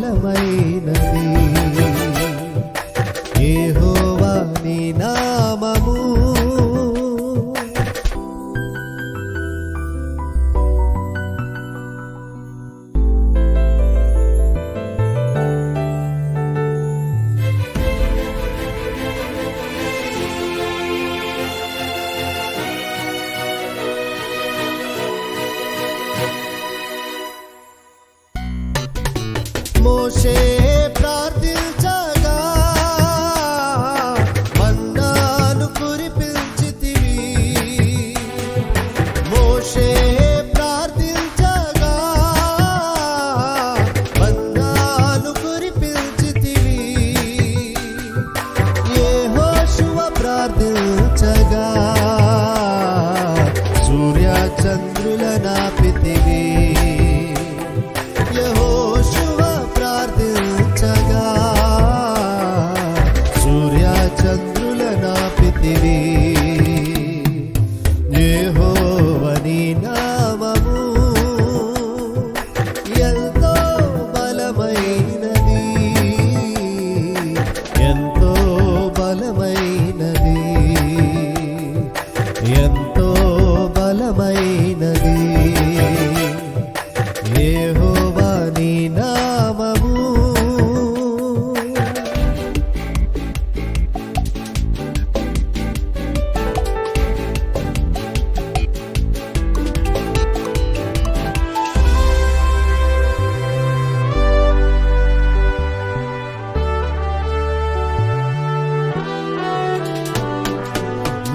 బలమైనది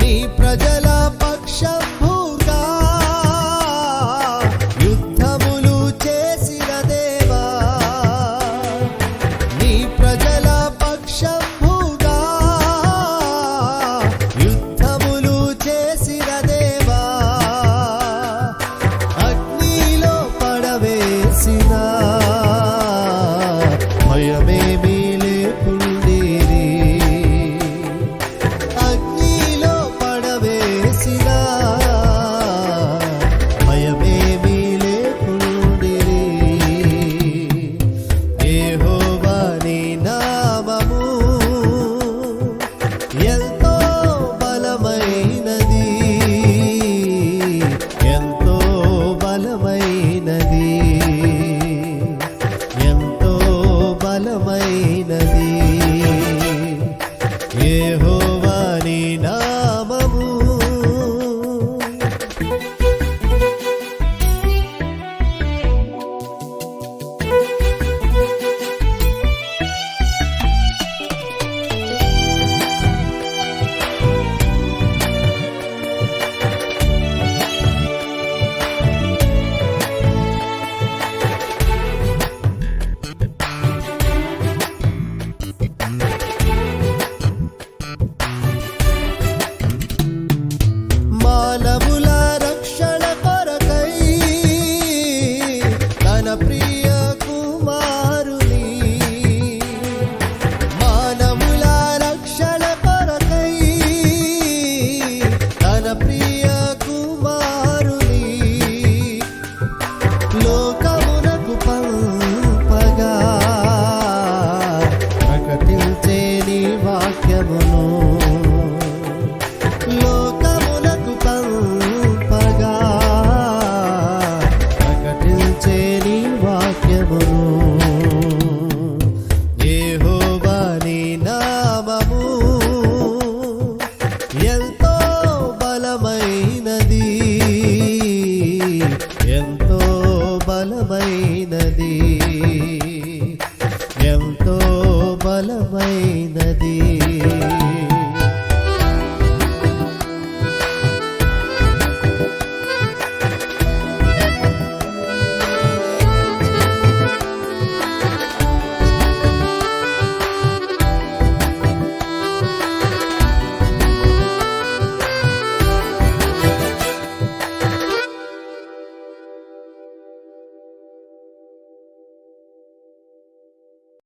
నీ ప్రజల విశాలమైనది. బలమైనది ఎంతో బలమైన